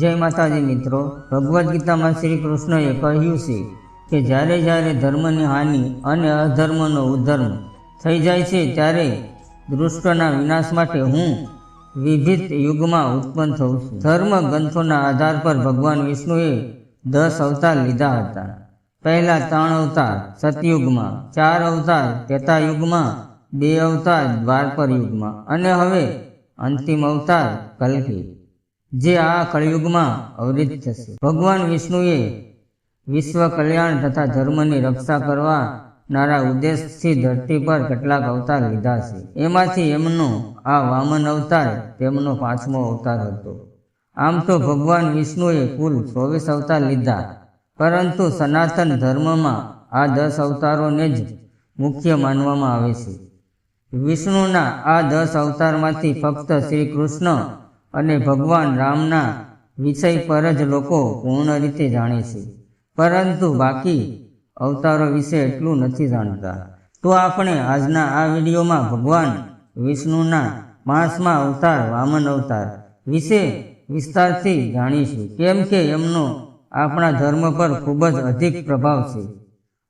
જય માતાજી મિત્રો, ભગવદ્ ગીતામાં શ્રી કૃષ્ણએ કહ્યું છે કે જ્યારે જ્યારે ધર્મની હાનિ અને અધર્મનો ઉધર્મ થઈ જાય છે, ત્યારે દૃષ્ટના વિનાશ માટે હું વિવિધ યુગમાં ઉત્પન્ન થઉં છું. ધર્મ ગ્રંથોના આધાર પર ભગવાન વિષ્ણુએ દસ અવતાર લીધા હતા. પહેલા ત્રણ અવતાર સતયુગમાં, ચાર અવતાર ત્રેતા યુગમાં બે અવતાર દ્વારપર યુગમાં અને હવે અંતિમ અવતાર કલ્કી. જે આ કળયુગમાં અવરિત થશે. ભગવાન વિષ્ણુએ વિશ્વ કલ્યાણ તથા ધર્મની રક્ષા કરવા નારા ઉદ્દેશથી ધરતી પર કેટલાક અવતાર લીધા છે. એમાંથી એમનો આ વામન અવતાર તેમનો પાંચમો અવતાર હતો. આમ તો ભગવાન વિષ્ણુએ કુલ ચોવીસ અવતાર લીધા. પરંતુ સનાતન ધર્મમાં આ દસ અવતારોને જ મુખ્ય માનવામાં આવે છે. વિષ્ણુના આ દસ અવતારમાંથી ફક્ત શ્રી કૃષ્ણ અને ભગવાન રામના વિષય પર જ લોકો પૂર્ણ રીતે જાણે છે. પરંતુ બાકી અવતારો વિશે એટલું નથી જાણતા. તો આપણે આજના આ વિડીયોમાં ભગવાન વિષ્ણુના પાંચમા અવતાર વામન અવતાર વિશે વિસ્તારથી જાણીશું. કેમ કે એમનો આપણા ધર્મ પર ખૂબ જ અધિક પ્રભાવ છે.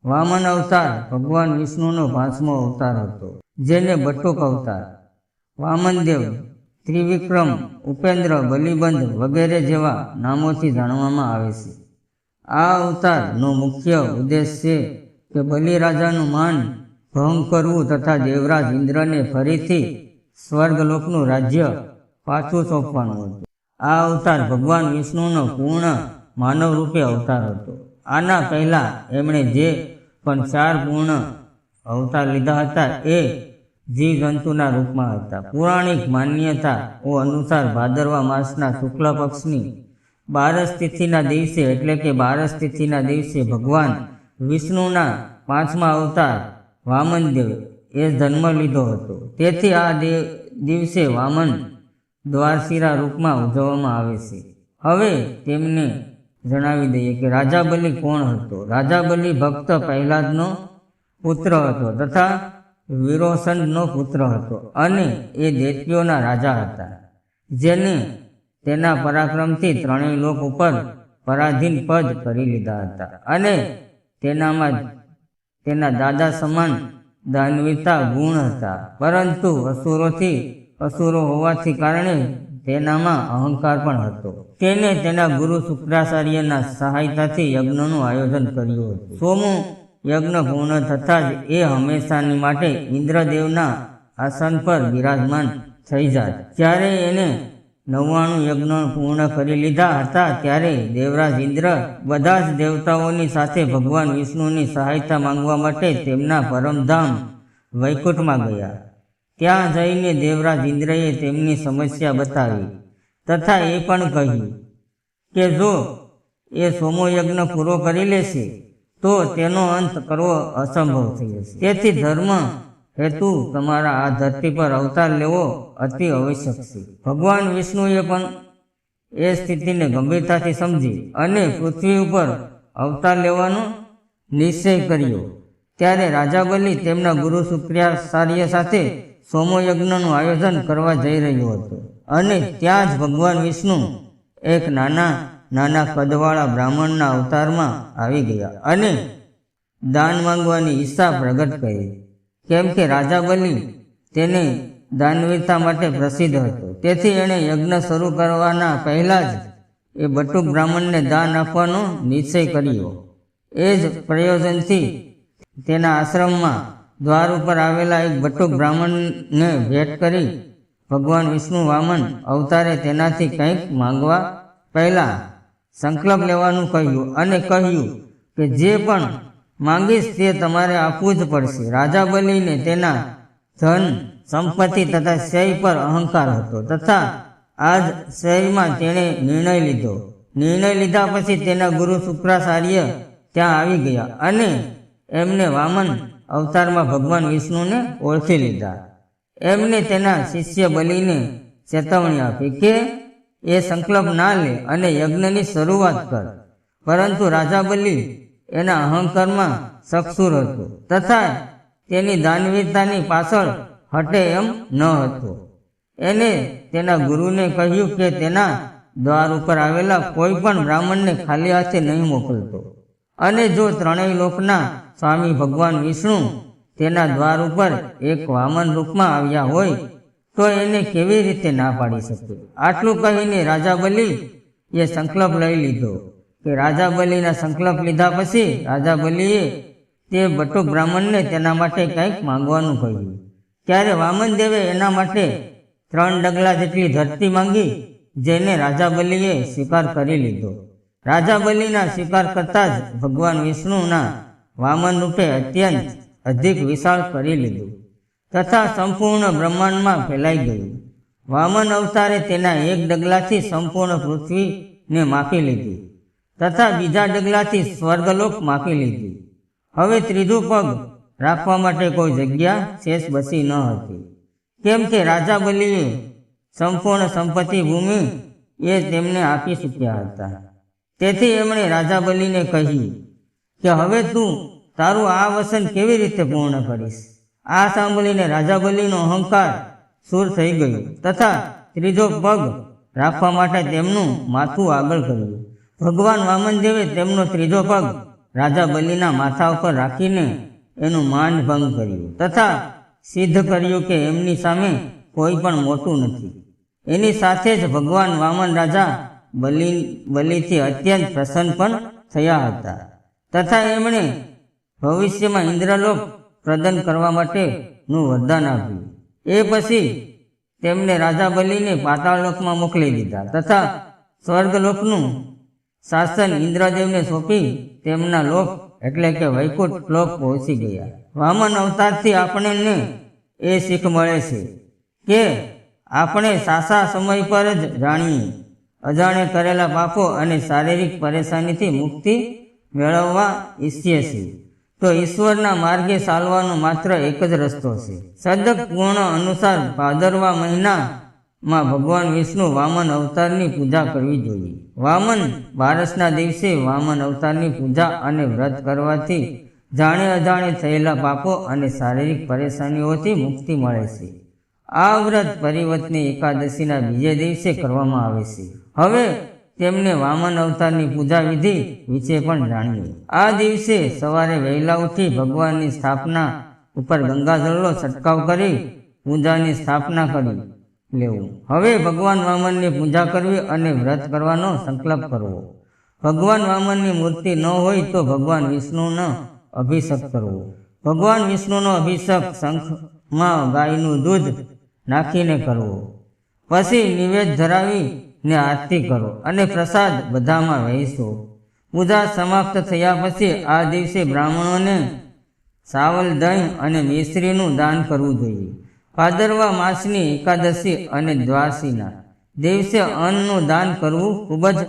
વામન અવતાર ભગવાન વિષ્ણુનો પાંચમો અવતાર હતો જેને બટુક અવતાર. વામનદેવ ત્રિવિક્રમ, ઉપેન્દ્ર, બલિબંધ વગેરે જેવા નામોથી જાણવામાં આવે છે. આ અવતારનો મુખ્ય ઉદ્દેશ છે કે બલિરાજાનું માન ભંગ કરવું તથા દેવરાજ ઇન્દ્રને ફરીથી સ્વર્ગલોકનું રાજ્ય પાછું સોંપવાનું હતું. આ અવતાર ભગવાન વિષ્ણુનો પૂર્ણ માનવ રૂપે અવતાર હતો. આના પહેલાં એમણે જે પણ ચાર પૂર્ણ અવતાર લીધા હતા એ જીવજંતુના રૂપમાં હતા. પૌરાણિક માન્યતા અનુસાર ભાદરવા માસના શુક્લ પક્ષની બારસ તિથિના દિવસે એટલે કે બારસ તિથિના દિવસે ભગવાન વિષ્ણુના પાંચમા અવતાર વામનદેવ એ જન્મ લીધો હતો. તેથી આ દેવ દિવસે વામન દ્વારશીરા રૂપમાં ઉજવવામાં આવે છે. હવે તેમને જણાવી દઈએ કે રાજા બલિ કોણ હતો? રાજા બલિ ભક્ત પ્રહલાદનો પુત્ર હતો તથા વિરોસનનો પુત્ર હતો અને એ દૈત્યોના રાજા હતા, જેને તેના પરાક્રમથી ત્રણેય લોક ઉપર પરાધીન પદ કરી લીધા હતા અને તેનામાં તેના દાદા સમાન દાનવીતા ગુણ હતા. પરંતુ અસુરોથી, અસુરો હોવાથી કારણે તેનામાં અહંકાર પણ હતો. તેને તેના ગુરુ શુક્રાચાર્યના સહાયતાથી યજ્ઞનું આયોજન કર્યું હતું. સોમુ યજ્ઞ પૂર્ણ થતાં જ એ હંમેશાની માટે ઇન્દ્રદેવના આસન પર બિરાજમાન થઈ જાય. જ્યારે એને નવ્વાણું યજ્ઞ પૂર્ણ કરી લીધા હતા, ત્યારે દેવરાજ ઇન્દ્ર બધા જ દેવતાઓની સાથે ભગવાન વિષ્ણુની સહાયતા માંગવા માટે તેમના પરમધામ વૈકુંઠમાં ગયા. ત્યાં જઈને દેવરાજ ઇન્દ્રએ તેમની સમસ્યા બતાવી તથા એ પણ કહ્યું કે જો એ સોમોયજ્ઞ પૂરો કરી લેશે તો તેનો અંત કરવો અસંભવ થઈ જશે. તેથી ધર્મ હેતુ તમારા આ ધરતી પર અવતાર લેવો અતિ આવશ્યક છે. ભગવાન વિષ્ણુએ પણ એ સ્થિતિને ગંભીરતાથી સમજી અને પૃથ્વી ઉપર અવતાર લેવાનો નિશ્ચય કર્યો. ત્યારે રાજા બલિ તેમના ગુરુ શુક્રાચાર્ય સાથે સોમયજ્ઞનું આયોજન કરવા જઈ રહ્યો હતો. અને ત્યાં જ ભગવાન વિષ્ણુ એક નાના નાના કદવાળા બ્રાહ્મણના અવતારમાં આવી ગયા અને દાન માંગવાની ઈચ્છા પ્રગટ કરી. કેમ કે રાજા બલિ તેને દાનવીરતા માટે પ્રસિદ્ધ હતો. તેથી એણે યજ્ઞ શરૂ કરવાના પહેલાં જ એ બટુક બ્રાહ્મણને દાન આપવાનો નિશ્ચય કર્યો. એ જ પ્રયોજનથી તેના આશ્રમમાં દ્વાર ઉપર આવેલા એક બટુક બ્રાહ્મણને ભેટ કરી ભગવાન વિષ્ણુ વામન અવતારે તેનાથી કંઈક માંગવા પહેલા સંકલ્પ લેવાનું કહ્યું અને કહ્યું કે જે પણ માંગીશ તે તમારે આપવું જ પડશે. રાજા બલીને તેના ધન, સંપત્તિ તથા શય પર અહંકાર હતો તથા આજ શયમાં તેણે નિર્ણય લીધો. નિર્ણય લીધા પછી તેના ગુરુ શુક્રાચાર્ય ત્યાં આવી ગયા અને એમને વામન અવતારમાં ભગવાન વિષ્ણુને ઓળખી લીધા. એમને તેના શિષ્ય બલિને ચેતવણી આપી કે એ સંકલ્પ ના લે અને યજ્ઞની શરૂઆત કર. પરંતુ રાજા બલિ એના અહંકારમાં સક્ષુર હતો તથા તેની દાનવીરતાની પાછળ હટે એમ ન હતો. એને તેના ગુરુને કહ્યું કે તેના દ્વાર ઉપર આવેલા કોઈ પણ બ્રાહ્મણને ખાલી હાથે નહીં મોકલતો. અને જો ત્રણેય લોકના સ્વામી ભગવાન વિષ્ણુ તેના દ્વાર ઉપર એક વામન રૂપમાં આવ્યા હોય તો એને કેવી રીતે ના પાડી શકે? આટલું કહીને રાજા બલિ એ સંકલ્પ લઈ લીધો કે રાજા બલિના સંકલ્પ લીધા પછી રાજા બલિએ તે બટુ બ્રાહ્મણને તેના માટે કંઈક માંગવાનું કહ્યું. ત્યારે વામન દેવે એના માટે ત્રણ ડગલા જેટલી ધરતી માંગી, જેને રાજા બલિએ સ્વીકાર કરી લીધો. રાજા બલિના સ્વીકાર કરતા જ ભગવાન વિષ્ણુના વામન રૂપે અત્યંત અધિક વિશાળ કરી લીધું. તથા સંપૂર્ણ બ્રહ્માંડમાં ફેલાઈ ગયું. વામન અવતારે તેના એક ડગલાથી સંપૂર્ણ પૃથ્વીને માપી લીધી તથા બીજા ડગલાથી સ્વર્ગલોક માપી લીધી. હવે ત્રીજું પગ રાખવા માટે કોઈ જગ્યા શેષ બસી ન હતી. કેમ કે રાજા બલિએ સંપૂર્ણ સંપત્તિ ભૂમિ એ તેમને આપી ચૂક્યા હતા. તેથી એમણે રાજા બલીને કહ્યું કે હવે તું તારું આ વસન કેવી રીતે પૂર્ણ કરીશ? આ સાંભળીને રાજા બલિનો અહંકાર સૂર થઈ ગયો તથા ત્રીજો પગ રાખવા માટે તેમનું માથું આગળ કર્યું. ભગવાન વામનદેવે તેમનો ત્રીજો પગ રાજા બલિના માથા ઉપર રાખીને એનું માન ભંગ કર્યું તથા સિદ્ધ કર્યું કે એમની સામે કોઈ પણ મોટું નથી. એની સાથે જ ભગવાન વામન રાજા બલિ, બલિથી અત્યંત પ્રસન્ન પણ થયા હતા તથા એમણે ભવિષ્યમાં ઇન્દ્રલોક પ્રદાન કરવા માટેનું વરદાન આપ્યું. એ પછી તેમને રાજા બલિને પાતાળલોકમાં મોકલી દીધા તથા સ્વર્ગલોકનું શાસન ઇન્દ્રદેવને સોંપી તેમના લોક એટલે કે વૈકુંઠ લોક પહોંચી ગયા. વામન અવતારથી આપણને એ શીખ મળે છે કે આપણે સાસા સમય પર જ જાણીએ. અજાણે કરેલા પાપો અને શારીરિક પરેશાનીથી મુક્તિ મેળવવા ઈચ્છીએ છીએ. તો ઈશ્વરના માર્ગે ચાલવાનો માત્ર એક જ રસ્તો છે. સદક પૂર્ણ અનુસાર ભાદરવા મહિનામાં ભગવાન વિષ્ણુ વામન અવતારની પૂજા કરવી જોઈએ. વામન બારસના દિવસે વામન અવતારની પૂજા અને વ્રત કરવાથી જાણે અજાણે થયેલા પાપો અને શારીરિક પરેશાનીઓથી મુક્તિ મળે છે. આ વ્રત પરિવર્તની એકાદશીના બીજે દિવસે કરવામાં આવે છે. હવે તેમને વામન અવતારની પૂજા વિધિ વિશે પણ જાણીએ આ દિવસે સવારે વહેલા ઉઠી ભગવાનની સ્થાપના ઉપર ગંગાજળનો છંટકાવ કરી પૂજાની સ્થાપના કરી લેવું. હવે ભગવાન વામનની પૂજા કરવી અને વ્રત કરવાનો સંકલ્પ કરવો. ભગવાન વામનની મૂર્તિ ન હોય તો ભગવાન વિષ્ણુનો અભિષેક કરવો. ભગવાન વિષ્ણુનો અભિષેક શંખમાં ગાયનું દૂધ નાખીને કરવો. પછી નિવેદ ધરાવી ને આરતી કરો અને પ્રસાદ બધામાં વહેશો પૂજા સમાપ્ત થયા પછી આ દિવસે બ્રાહ્મણોને સાવલ દહીં અને મિશ્રીનું દાન કરવું જોઈએ. ભાદરવા માસની એકાદશી અને દ્વારસીના દિવસે અન્નનું દાન કરવું ખૂબ જ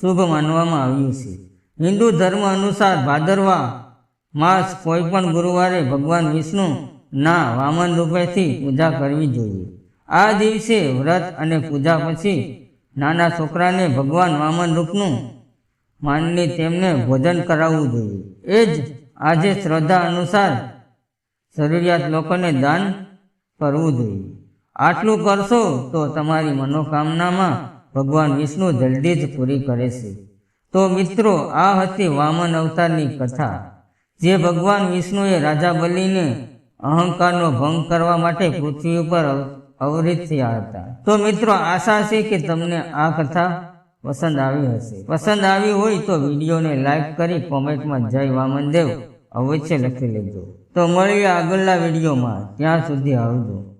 શુભ માનવામાં આવ્યું છે. હિન્દુ ધર્મ અનુસાર ભાદરવા માસ કોઈ પણ ગુરુવારે ભગવાન વિષ્ણુના વામન રૂપેથી પૂજા કરવી જોઈએ. આ દિવસે વ્રત અને પૂજા પછી નાના છોકરાને ભગવાન વામન રૂપનું માનની તેમને ભોજન કરાવવું જોઈએ. એ જ આજે શ્રદ્ધા અનુસાર જરૂરિયાત લોકોને દાન કરવું જોઈએ. આટલું કરશો તો તમારી મનોકામનામાં ભગવાન વિષ્ણુ જલ્દી જ પૂરી કરે છે. તો મિત્રો, આ હતી વામન અવતારની કથા. જે ભગવાન વિષ્ણુએ રાજા બલિને અહંકારનો ભંગ કરવા માટે પૃથ્વી ઉપર અવરિત હતા તો મિત્રો, આશા છે કે તમને આ કથા પસંદ આવી હશે. પસંદ આવી હોય તો વિડીયોને લાઈક કરી કોમેન્ટમાં જય વામનદેવ અવશ્ય લખી લેજો. તો મળીએ આગળના વિડીયોમાં. ત્યાં સુધી આવજો.